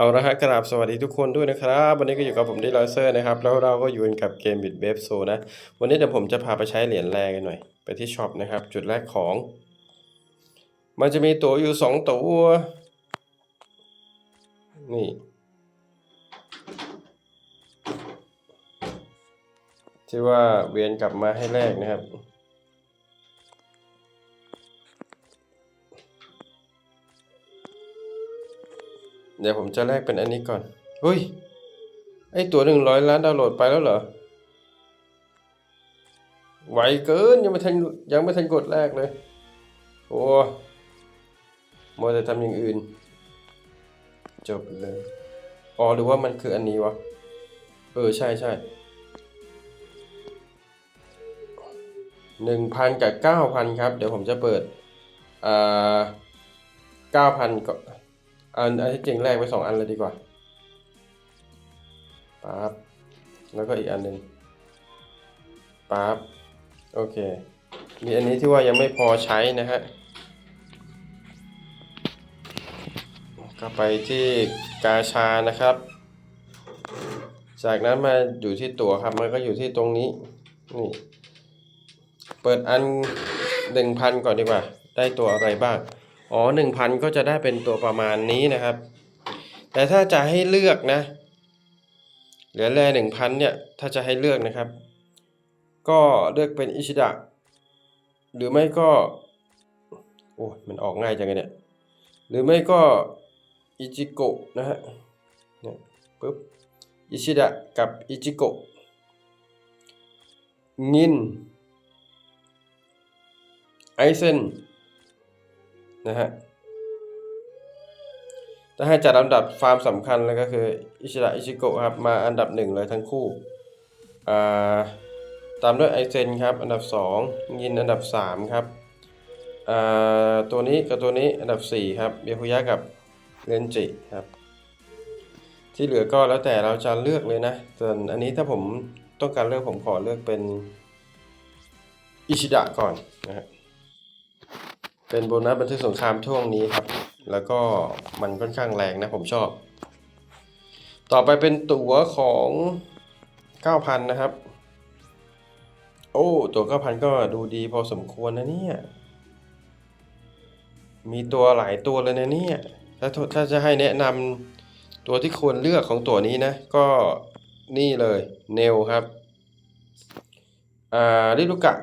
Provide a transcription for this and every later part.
เอาละฮะกราบสวัสดีทุกคนด้วยนะครับ วันนี้ก็อยู่กับผมดีลเซอร์นะครับ แล้วเราก็อยู่กันกับเกมบิดเบฟโซนะ วันนี้เดี๋ยวผมจะพาไปใช้เหรียญแรกันหน่อย ไปที่ช็อปนะครับ จุดแรกของ มันจะมีตั๋วอยู่สองตัว นี่ ที่ว่าเวียนกลับมาให้แรกนะครับ เดี๋ยวผมจะแลกเป็นอันนี้ก่อน เฮ้ย ไอตัวหนึ่งร้อยล้านดาวน์โหลดไปแล้วเหรอ ไวเกินยังไม่ทันยังไม่ทันกดแรกเลย โอ้มัวแต่ทำอย่างอื่น จบเลย อ๋อหรือว่ามันคืออันนี้วะ เออใช่ใช่หนึ่งพันกับเก้าพันครับ เดี๋ยวผมจะเปิดอ่าเก้าพันก็ อันอันที่จริงแรกไปสองอันเลยดีกว่าปั๊บแล้วก็อีกอันหนึ่งปั๊บโอเค มีอันนี้ที่ว่ายังไม่พอใช้นะฮะก็ไปที่กาชานะครับ จากนั้นมาอยู่ที่ตั๋วครับ มันก็อยู่ที่ตรงนี้ นี่ เปิดอันหนึ่งพันก่อนดีกว่า ได้ตัวอะไรบ้าง อ๋อหนึ่งพันก็จะได้เป็นตัวประมาณนี้นะครับ แต่ถ้าจะให้เลือกนะ เหลือแร่หนึ่งพันเนี่ย ถ้าจะให้เลือกนะครับ ก็เลือกเป็นอิชิดะ หรือไม่ก็ โอ้มันออกง่ายจังเลยเนี่ย หรือไม่ก็อิจิโกะนะฮะ เนี่ยปึ๊บ อิชิดะกับอิจิโกะ งิน ไอเซน นะฮะถ้าให้จัดลำดับฟาร์มสำคัญเลยก็คืออิชิระอิชิโกะครับมาอันดับหนึ่งเลยทั้งคู่อ่าตามด้วยไอเซนครับ อันดับสองยินอันดับสามครับตัวนี้กับตัวนี้อันดับสี่ครับเบียคุยะกับเรนจิครับ ที่เหลือก็แล้วแต่เราจะเลือกเลยนะส่วนอันนี้ถ้าผมต้องการเลือกผมขอเลือกเป็นอิชิดะก่อนนะฮะ เป็นโบนัสบันทึกสงครามช่วงนี้ครับ แล้วก็มันค่อนข้างแรงนะผมชอบ ต่อไปเป็นตั๋วของ 9,000 นะครับ โอ้ ตั๋ว 9,000 ก็ดูดีพอสมควรนะเนี่ย มีตัวหลายตัวเลยนะเนี่ย ถ้าถ้าจะให้แนะนำตัวที่ควรเลือกของตัวนี้นะ ก็นี่เลย เนลครับ อ่าริลุกะ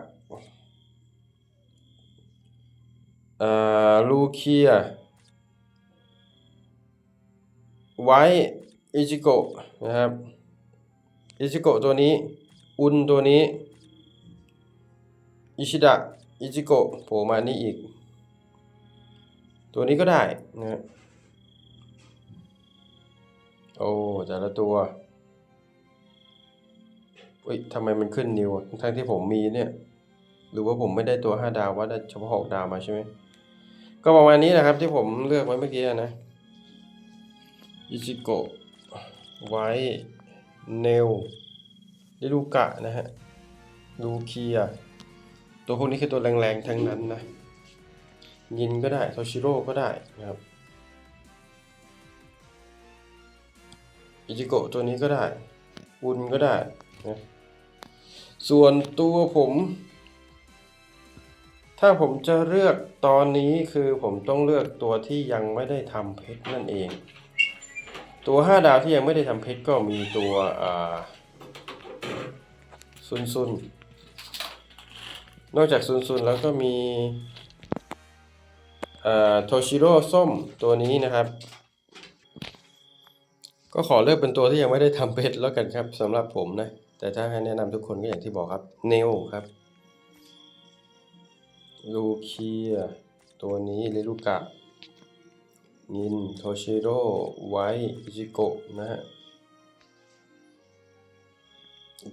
อ่าลูเคียไว้อิจิโกะนะครับอิจิโกะตัวนี้ อุนตัวนี้ อิชิดะอิจิโกะโผล่มานี่อีก ตัวนี้ก็ได้นะโอ้แต่ละตัวเฮ้ยทำไมมันขึ้นนิวทั้งที่ผมมีเนี่ย หรือว่าผมไม่ได้ตัว 5 ดาวว่าได้เฉพาะ 6 ดาวมาใช่ไหม ก็ประมาณนี้นะครับ ที่ผมเลือกไว้เมื่อกี้นะอิจิโกะไว้เนลดิลูกะนะฮะลูเคีย ตัวพวกนี้คือตัวแรงๆทั้งนั้นนะยินก็ได้โทชิโร่ก็ได้นะครับอิจิโกะตัวนี้ก็ได้อุนก็ได้นะส่วนตัวผม ถ้าผมจะเลือกตอนนี้คือผมต้องเลือกตัวที่ยังไม่ได้ทำเพชรนั่นเอง ตัว 5 ดาวที่ยังไม่ได้ทำเพชรก็มีตัวซุนซุนนอกจากซุนซุนแล้วก็มีโทชิโร่ส้มตัวนี้นะครับ ก็ขอเลือกเป็นตัวที่ยังไม่ได้ทำเพชรแล้วกันครับสำหรับผมนะ แต่ถ้าให้แนะนำทุกคนก็อย่างที่บอกครับเนลครับ ลูเคีย ตัวนี้เรลูกะ นิน โทชิโร่ ไวอิจิโกะนะฮะ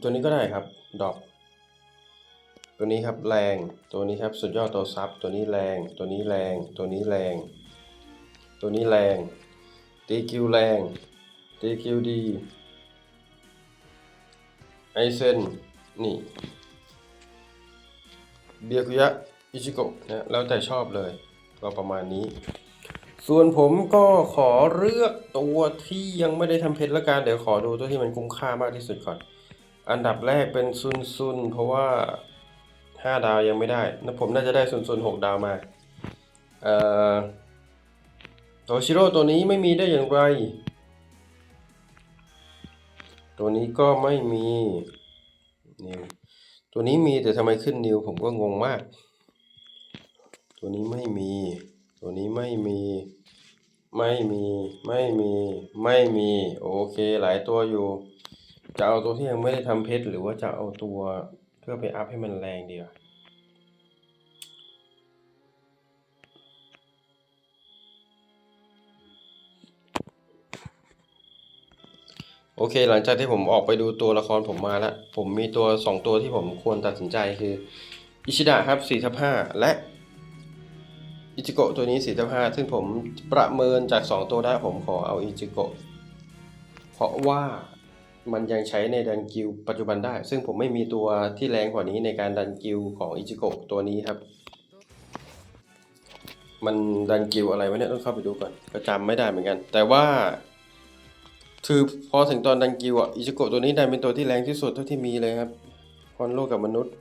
ตัวนี้ก็ได้ครับ ดอก ตัวนี้ครับแรง ตัวนี้ครับสุดยอดตัวซับ ตัวนี้แรง ตัวนี้แรง ตัวนี้แรง ตัวนี้แรง ตีคิวแรง ตีคิวดี ไอเซนนี่ เบียคุยะ อิชิโกะนะแล้วแต่ชอบเลยก็ประมาณนี้ ส่วนผมก็ขอเลือกตัวที่ยังไม่ได้ทำเพชรละกันเดี๋ยวขอดูตัวที่มันคุ้มค่ามากที่สุดก่อน อันดับแรกเป็นซุนซุนเพราะว่าห้าดาวยังไม่ได้นะผมน่าจะได้ซุนซุนหกดาวมาเอ่อโตชิโร่ตัวนี้ไม่มีได้อย่างไร ตัวนี้ก็ไม่มีนิวตัวนี้มีแต่ทำไมขึ้นนิวผมก็งงมาก ตัวนี้ไม่มี ตัวนี้ไม่มี ไม่มี ไม่มี ไม่มี โอเค หลายตัวอยู่ จะเอาตัวที่ยังไม่ได้ทำเพชรหรือว่าจะเอาตัวเพื่อไปอัพให้มันแรงดีกว่าโอเค หลังจากที่ผมออกไปดูตัวละครผมมาแล้ว ผมมีตัวสองตัวที่ผมควรตัดสินใจคือ อิชิดะครับ4ทับ5และ อิจิโกะตัวนี้4ทับ5ซึ่งผมประเมินจาก 2 ตัวได้ผมขอเอาอิจิโกะเพราะว่ามันยังใช้ในดันกิลปัจจุบันได้ ซึ่งผมไม่มีตัวที่แรงกว่านี้ในการดันกิลของอิจิโกะตัวนี้ครับ มันดันกิลอะไรวะเนี่ยต้องเข้าไปดูก่อนก็จำไม่ได้เหมือนกัน แต่ว่าคือพอถึงตอนดันกิลอะอิจิโกะตัวนี้ดันเป็นตัวที่แรงที่สุดเท่าที่มีเลยครับคอนโลกกับมนุษย์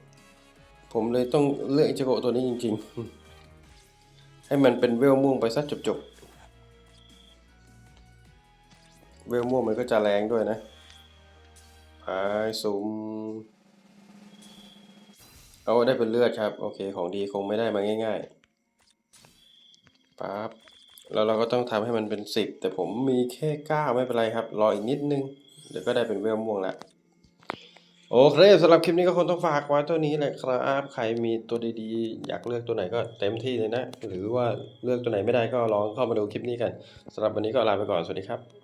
ผมเลยต้องเลือกอิจิโกะตัวนี้จริง ๆ ให้มันเป็นเวลม่วงไปสักจบๆ เวลม่วงมันก็จะแรงด้วยนะพายซูมเอาได้เป็นเลือดครับ โอเคของดีคงไม่ได้มาง่ายๆปั๊บแล้วเราก็ต้องทำให้มันเป็นสิบแต่ผมมีแค่เก้าไม่เป็นไรครับ รออีกนิดนึง เดี๋ยวก็ได้เป็นเวลม่วงแล้ว โอเคสำหรับคลิปนี้ก็คงต้องฝากไว้ตัวนี้แหละครับใครมีตัวดีๆ อยากเลือกตัวไหนก็เต็มที่เลยนะ หรือว่าเลือกตัวไหนไม่ได้ก็ลองเข้ามาดูคลิปนี้กันสำหรับวันนี้ก็ลาไปก่อนสวัสดีครับ